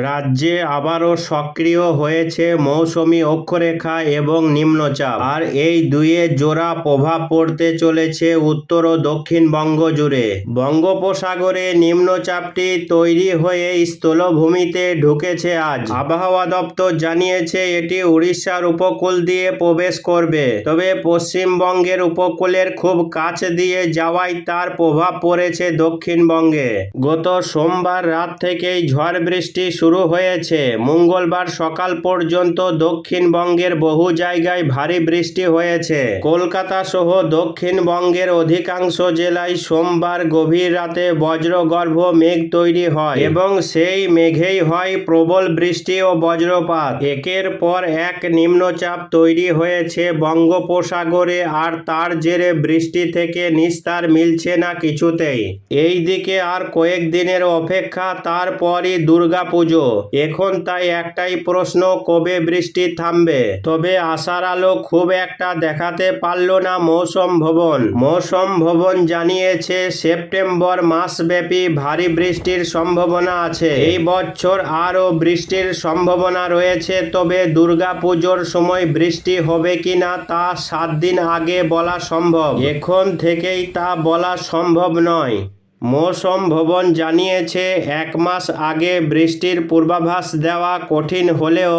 রাজ্যে আবারও সক্রিয় হয়েছে মৌসুমি অক্ষরেখা এবং নিম্নচাপ। আর এই দুইয়ের জোড়া প্রভাব পড়তে চলেছে উত্তর ও দক্ষিণবঙ্গ জুড়ে বঙ্গোপসাগরে নিম্নচাপটি তৈরি হয়ে স্থলভূমিতে ঢুকেছে আজ। আবহাওয়া দপ্তর জানিয়েছে, এটি উড়িষ্যার উপকূল দিয়ে প্রবেশ করবে। তবে পশ্চিমবঙ্গের উপকূলের খুব কাছ দিয়ে যাওয়ায় তার প্রভাব পড়েছে দক্ষিণবঙ্গে। গত সোমবার রাত থেকেই ঝড় বৃষ্টি শুরু হয়েছে। মঙ্গলবার সকাল পর্যন্ত দক্ষিণবঙ্গের বহু জায়গায় ভারী বৃষ্টি হয়েছে। কলকাতা সহ দক্ষিণবঙ্গের অধিকাংশ জেলায় সোমবার গভীর রাতে বজ্রগর্ভ মেঘ তৈরি হয় এবং সেই মেঘেই হয় প্রবল বৃষ্টি ও বজ্রপাত। একের পর এক নিম্নচাপ তৈরি হয়েছে বঙ্গোপসাগরে আর তার জেরে বৃষ্টি থেকে নিস্তার মিলছে না কিছুতেই। এই দিকে আর কয়েকদিনের অপেক্ষা, তারপরই দুর্গাপুজো এখন তাই একটাই প্রশ্ন, কবে বৃষ্টি থামবে? তবে আশার আলো খুব একটা দেখাতে পারল না মৌসুম ভবন। মৌসুম ভবন জানিয়েছে, সেপ্টেম্বর মাসব্যাপী ভারী বৃষ্টির সম্ভাবনা আছে। এই বছর আরও বৃষ্টির সম্ভাবনা রয়েছে, তবে দুর্গাপুজোর সময় বৃষ্টি হবে কিনা তা সাত দিন আগে বলা সম্ভব। এখন থেকেই তা বলা সম্ভব নয়। মৌসুম ভবন জানিয়েছে এক মাস আগে বৃষ্টির পূর্বাভাস দেওয়া কঠিন হলেও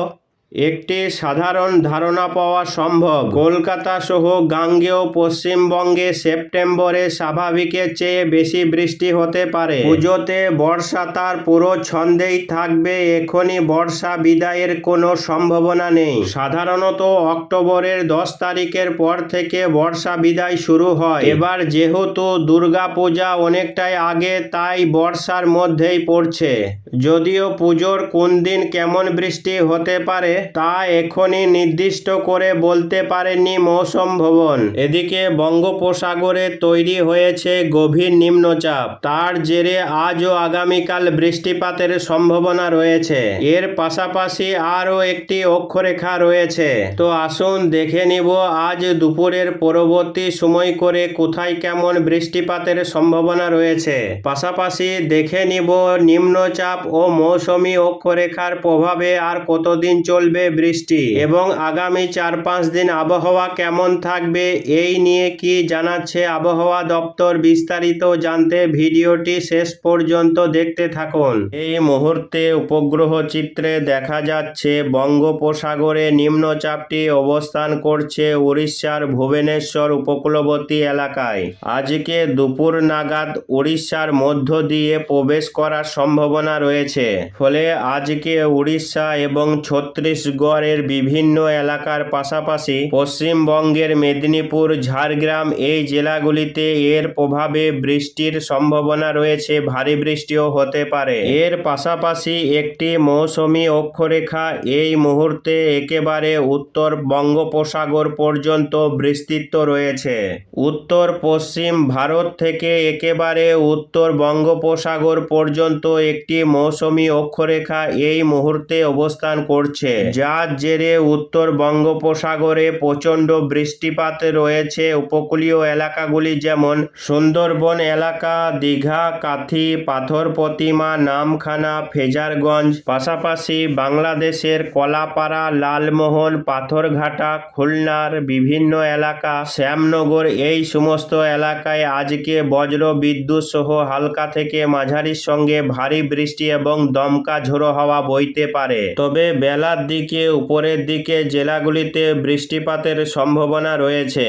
একটি সাধারণ ধারণা পাওয়া সম্ভব। কলকাতা সহ গাঙ্গেয় পশ্চিমবঙ্গে সেপ্টেম্বরে স্বাভাবিকের চেয়ে বেশি বৃষ্টি হতে পারে। পুজোতে বর্ষা তার পুরো ছন্দেই থাকবে। এখনই বর্ষা বিদায়ের কোনো সম্ভাবনা নেই। সাধারণত অক্টোবরের দশ তারিখের পর থেকে বর্ষা বিদায় শুরু হয়। এবার যেহেতু দুর্গা পূজা অনেকটাই আগে, তাই বর্ষার মধ্যেই পড়ছে। যদিও পুজোর কোন দিন কেমন বৃষ্টি হতে পারে তা এখনই নির্দিষ্ট করে বলতে পারেনি মৌসুম ভবন। এদিকে বঙ্গোপসাগরে তৈরি হয়েছে গভীর নিম্নচাপ। তার জেরে আজ ও আগামীকাল বৃষ্টিপাতের সম্ভাবনা রয়েছে। এর পাশাপাশি আরও একটি অক্ষরেখা রয়েছে। তো আসুন দেখে নিব আজ দুপুরের পরবর্তী সময় করে কোথায় কেমন বৃষ্টিপাতের সম্ভাবনা রয়েছে। পাশাপাশি দেখে নিব নিম্নচাপ ও মৌসুমী অক্ষরেখার প্রভাবে আর কতদিন চলবে বৃষ্টি। এবং আগামী চার পাঁচ দিন আবহাওয়া কেমন থাকবে এই নিয়ে কি জানাচ্ছে আবহাওয়া দপ্তর বিস্তারিত জানতে ভিডিওটি শেষ পর্যন্ত দেখতে থাকুন। এই মুহূর্তে উপগ্রহ চিত্রে দেখা যাচ্ছে বঙ্গোপসাগরে নিম্নচাপটি অবস্থান করছে উড়িষ্যার ভুবনেশ্বর উপকূলবর্তী এলাকায়। আজকে দুপুর নাগাদ উড়িষ্যার মধ্য দিয়ে প্রবেশ করার সম্ভাবনা রয়েছে। ফলে আজকে উড়িষ্যা এবং ছত্তিশগড়ের বিভিন্ন এলাকার পাশাপাশি পশ্চিমবঙ্গের মেদিনীপুর, ঝাড়গ্রাম এই জেলাগুলিতে এর প্রভাবে বৃষ্টির সম্ভাবনা রয়েছে, ভারী বৃষ্টিও হতে পারে। এর পাশাপাশি একটি মৌসুমি অক্ষরেখা এই মুহূর্তে একেবারে উত্তর বঙ্গোপসাগর পর্যন্ত বিস্তৃত রয়েছে। উত্তর পশ্চিম ভারত থেকে একেবারে উত্তর বঙ্গোপসাগর পর্যন্ত একটি মৌসুমি অক্ষরেখা এই মুহূর্তে অবস্থান করছে। যার জেরে উত্তর বঙ্গোপসাগরে প্রচণ্ড বৃষ্টিপাত রয়েছে। উপকূলীয় এলাকাগুলি যেমন সুন্দরবন এলাকা, দীঘা, কাথি, পাথর প্রতিমা, নামখানা, ফেজারগঞ্জ, পাশাপাশি বাংলাদেশের কলাপাড়া, লালমোহন, পাথরঘাটা, খুলনার বিভিন্ন এলাকা, শ্যামনগর এই সমস্ত এলাকায় আজকে বজ্র বিদ্যুৎ সহ হালকা থেকে মাঝারির সঙ্গে ভারী বৃষ্টি এবং দমকা ঝোড়ো হাওয়া বইতে পারে। তবে বেলার দিকে উপরের দিকে জেলাগুলিতে বৃষ্টিপাতের সম্ভাবনা রয়েছে।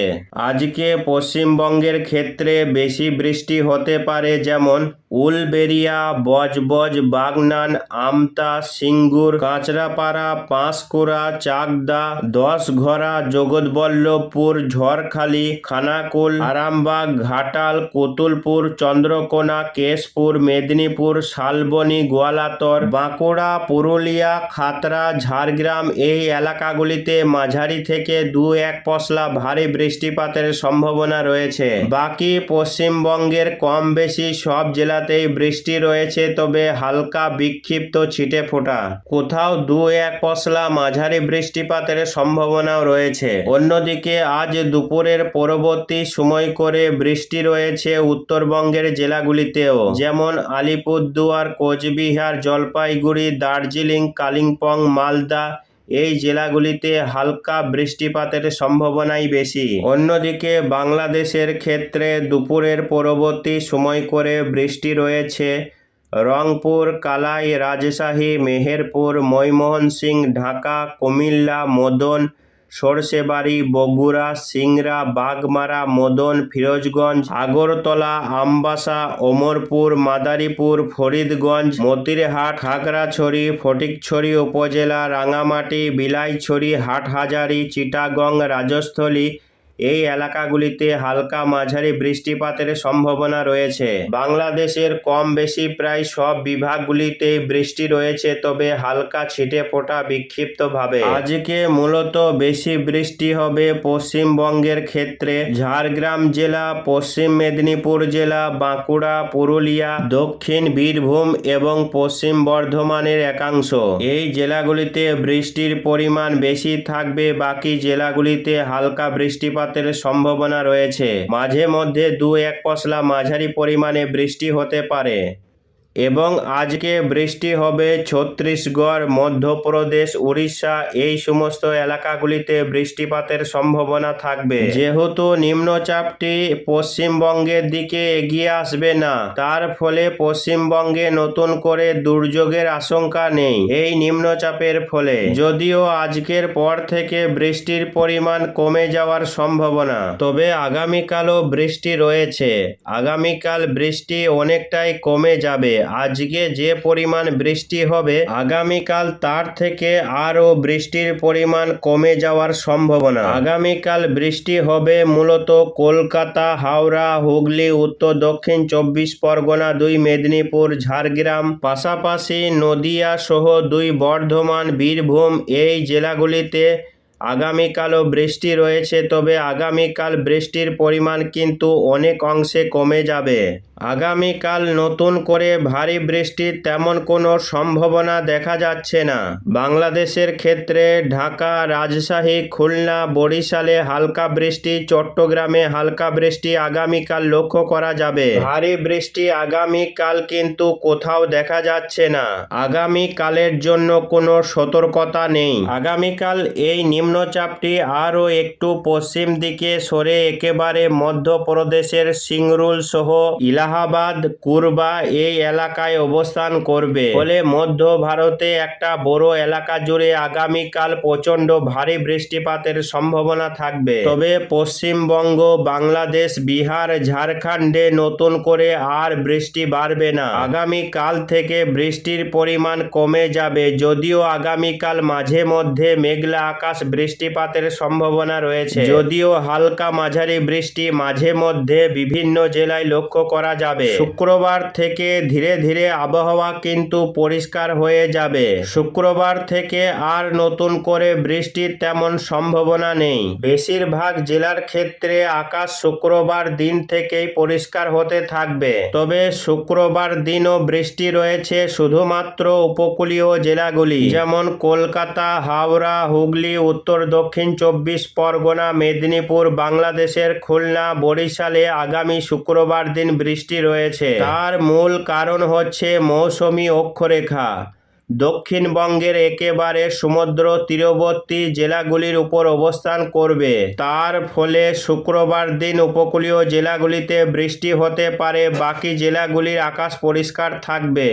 আজকে পশ্চিমবঙ্গের ক্ষেত্রে বেশি বৃষ্টি হতে পারে যেমন উলবেরিয়া বজবজ, বাগনান, আমতা, সিঙ্গুর, কাঁচরাপাড়া, পাঁশকুড়া, চাকদা, দশঘরা, জগৎবল্লভপুর, ঝড়খালি, খানাকুল, আরামবাগ, ঘাটাল, কুতুলপুর, চন্দ্রকোনা, কেশপুর, মেদিনীপুর, শালবনী, গোয়ালাতর, বাঁকুড়া, পুরুলিয়া খাতড়া ঝাড়গ্রাম ঝাড়গ্রাম এই এলাকাগুলিতে মাঝারি থেকে দু এক পশলা ভারী বৃষ্টিপাতের সম্ভাবনা রয়েছে। বাকি পশ্চিমবঙ্গের কম বেশি সব জেলাতেই বৃষ্টি রয়েছে, তবে হালকা বিক্ষিপ্ত ছিটে ফোটা। কোথাও দু এক পশলা মাঝারি বৃষ্টিপাতের সম্ভাবনাও রয়েছে। অন্যদিকে আজ দুপুরের পরবর্তী সময় করে বৃষ্টি রয়েছে উত্তরবঙ্গের জেলাগুলিতেও, যেমন আলিপুরদুয়ার, কোচবিহার, জলপাইগুড়ি, দার্জিলিং, কালিম্পং, মালদা এই জেলাগুলিতে হালকা বৃষ্টিপাতের সম্ভাবনাই বেশি। অন্যদিকে বাংলাদেশের ক্ষেত্রে দুপুরের পরবর্তী সময় করে বৃষ্টি রয়েছে। রংপুর, কালাই, রাজশাহী, মেহেরপুর, ময়মনসিংহ, ঢাকা, কুমিল্লা, মদন সরষেবাড়ি বগুড়া, সিংড়া, বাগমারা, মদন, ফিরোজগঞ্জ, আগরতলা, আমবাসা ওমরপুর মাদারীপুর, ফরিদগঞ্জ, মতিরহাট, খাগড়াছড়ি, ফটিকছড়ি উপজেলা, রাঙামাটি, বিলাইছড়ি, হাটহাজারি, চিটাগং, রাজস্থলী এই এলাকাগুলিতে হালকা মাঝারি বৃষ্টিপাতের সম্ভাবনা রয়েছে। বাংলাদেশের কম বেশি প্রায় সব বিভাগগুলিতে বৃষ্টি রয়েছে, তবে হালকা ছিটে ফোটা বিক্ষিপ্তভাবে। আজকে মূলত বেশি বৃষ্টি হবে পশ্চিমবঙ্গের ক্ষেত্রে। ঝাড়গ্রাম জেলা, পশ্চিম মেদিনীপুর জেলা, বাঁকুড়া, পুরুলিয়া, দক্ষিণ বীরভূম এবং পশ্চিম বর্ধমানের একাংশ। এই জেলাগুলিতে বৃষ্টির পরিমাণ বেশি থাকবে, বাকি জেলাগুলিতে হালকা বৃষ্টিপাতের সম্ভাবনা রয়েছে। মাঝে মধ্যে দু এক পশলা মাঝারি পরিমাণে বৃষ্টি হতে পারে। এবং আজকে বৃষ্টি হবে ছত্তিশগড়, মধ্যপ্রদেশ, উড়িষ্যা, এই সমস্ত এলাকাগুলিতে বৃষ্টিপাতের সম্ভাবনা থাকবে। যেহেতু নিম্নচাপটি পশ্চিমবঙ্গের দিকে এগিয়ে আসবে না, তার ফলে পশ্চিমবঙ্গে নতুন করে দুর্যোগের আশঙ্কা নেই এই নিম্নচাপের ফলে। যদিও আজকের পর থেকে বৃষ্টির পরিমাণ কমে যাওয়ার সম্ভাবনা, তবে আগামীকালও বৃষ্টি রয়েছে। আগামীকাল বৃষ্টি অনেকটাই কমে যাবে। আজকে যে পরিমাণ বৃষ্টি হবে, আগামীকাল তার থেকে আরও বৃষ্টির পরিমাণ কমে যাওয়ার সম্ভাবনা। আগামীকাল বৃষ্টি হবে মূলত কলকাতা, হাওড়া, হুগলি, উত্তর, দক্ষিণ চব্বিশ পরগনা, দুই মেদিনীপুর, ঝাড়গ্রাম, পাশাপাশি নদিয়া সহ দুই বর্ধমান, বীরভূম এই জেলাগুলিতে আগামীকালও বৃষ্টি রয়েছে, তবে আগামীকাল বৃষ্টির পরিমাণ কিন্তু অনেক অংশে কমে যাবে। আগামীকাল নতুন করে ভারী বৃষ্টির তেমন কোনো সম্ভাবনা দেখা যাচ্ছে না। বাংলাদেশের ক্ষেত্রে ঢাকা, রাজশাহী, খুলনা, বরিশালে হালকা বৃষ্টি, চট্টগ্রামে হালকা বৃষ্টি আগামীকাল লক্ষ্য করা যাবে। ভারী বৃষ্টি আগামীকাল কিন্তু কোথাও দেখা যাচ্ছে না। আগামীকালের জন্য কোনো সতর্কতা নেই। আগামীকাল এই নিম্নচাপটি আরও একটু পশ্চিম দিকে সরে একেবারে মধ্যপ্রদেশের সিংরুল সহ ইলাহাবাদ, কুরবা এই এলাকায় অবস্থান করবে। ফলে মধ্য ভারতে একটা বড় এলাকা জুড়ে আগামীকাল প্রচণ্ড ভারী বৃষ্টিপাতের সম্ভাবনা থাকবে। তবে পশ্চিমবঙ্গ, বাংলাদেশ, বিহার, ঝাড়খণ্ডে নতুন করে আর বৃষ্টি বাড়বে না। আগামী কাল থেকে বৃষ্টির পরিমাণ কমে যাবে, যদিও আগামীকাল মাঝে মধ্যে মেঘলা আকাশ বৃষ্টিপাতের সম্ভাবনা রয়েছে। যদিও হালকা মাঝারি বৃষ্টি মাঝে মধ্যে বিভিন্ন জেলায় লক্ষ্য করা যাবে। শুক্রবার থেকে ধীরে ধীরে আবহাওয়া কিন্তু পরিষ্কার হয়ে যাবে। শুক্রবার থেকে আর নতুন করে বৃষ্টির তেমন সম্ভাবনা নেই। বেশিরভাগ জেলার ক্ষেত্রে আকাশ শুক্রবার দিন থেকেই পরিষ্কার হতে থাকবে। তবে শুক্রবার দিনও বৃষ্টি রয়েছে শুধুমাত্র উপকূলীয় জেলাগুলি, যেমন কলকাতা, হাওড়া, হুগলি উত্তর, দক্ষিণ চব্বিশ পরগনা, মেদিনীপুর, বাংলাদেশের খুলনা, বরিশালে আগামী শুক্রবার দিন বৃষ্টি রয়েছে। তার মূল কারণ হচ্ছে মৌসুমী অক্ষরেখা। দক্ষিণবঙ্গের একেবারে সমুদ্র তীরবর্তী জেলাগুলির উপর অবস্থান করবে। তার ফলে শুক্রবার দিন উপকূলীয় জেলাগুলিতে বৃষ্টি হতে পারে, বাকি জেলাগুলির আকাশ পরিষ্কার থাকবে।